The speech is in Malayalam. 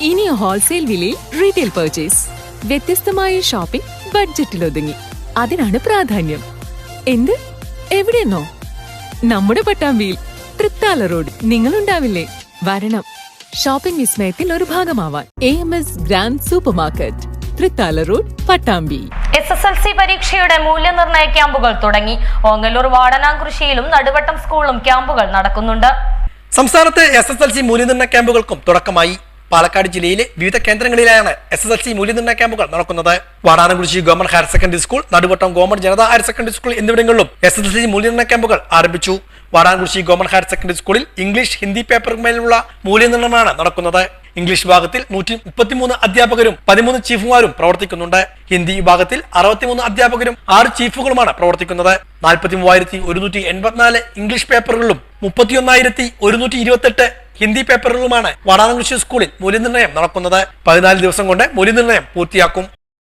ഇനി ഹോൾസെയിൽ വിലയിൽ റീറ്റെയിൽ പർച്ചേസ് വ്യത്യസ്തമായ ഷോപ്പിംഗ് ബഡ്ജറ്റിൽ ഒതുങ്ങി. അതിനാണ് പ്രാധാന്യം. എന്ത്? എവിടെയെന്നോ നമ്മുടെ പട്ടാമ്പിയിൽ തൃത്താല റോഡ്. നിങ്ങളുണ്ടാവില്ലേ? വരണം. ഷോപ്പിംഗ് വിസ്മയത്തിൽ ഒരു ഭാഗമാവാൻ. A M S grand supermarket Thrithala road Pattambi. S S L C പരീക്ഷയുടെ മൂല്യനിർണയ ക്യാമ്പുകൾ തുടങ്ങി. ഓങ്ങല്ലൂർ വാടനാംകൃഷിയിലും നടുവട്ടം സ്കൂളിലും ക്യാമ്പുകൾ നടക്കുന്നുണ്ട്. സംസ്ഥാനത്ത് എസ് എസ് എൽ സി മൂല്യനിർണയ ക്യാമ്പുകൾക്കും തുടക്കമായി. പാലക്കാട് ജില്ലയിലെ വിവിധ കേന്ദ്രങ്ങളിലാണ് എസ് എസ് എൽ സി മൂല്യനിർണയ ക്യാമ്പുകൾ നടക്കുന്നത്. Vadanakurissi government higher secondary school Naduvattom government Janatha higher secondary school എന്നിവിടങ്ങളിലും എസ് എസ് എൽ സി മൂല്യനിർണയ ക്യാമ്പുകൾ ആരംഭിച്ചു. വാടാനകുറിശി ഗവൺമെന്റ് ഹയർ സെക്കൻഡറി സ്കൂളിൽ ഇംഗ്ലീഷ് ഹിന്ദി പേപ്പറുകളിലുള്ള മൂല്യനിർണയമാണ് നടക്കുന്നത്. ഇംഗ്ലീഷ് വിഭാഗത്തിൽ നൂറ്റി മുപ്പത്തിമൂന്ന് അധ്യാപകരും പതിമൂന്ന് ചീഫുമാരും പ്രവർത്തിക്കുന്നുണ്ട്. ഹിന്ദി വിഭാഗത്തിൽ അറുപത്തിമൂന്ന് അധ്യാപകരും ആറ് ചീഫുകളുമാണ് പ്രവർത്തിക്കുന്നത്. നാൽപ്പത്തി മൂവായിരത്തി ഒരുന്നൂറ്റി എൺപത്തിനാല് ഇംഗ്ലീഷ് പേപ്പറുകളിലും മുപ്പത്തിയൊന്നായിരത്തി ഒരുന്നൂറ്റി ഇരുപത്തെട്ട് ഹിന്ദി പേപ്പറുകളുമാണ് വാടാനകൃഷി സ്കൂളിൽ മൂല്യനിർണയം നടക്കുന്നത്. പതിനാല് ദിവസം കൊണ്ട് മൂല്യനിർണയം പൂർത്തിയാക്കും.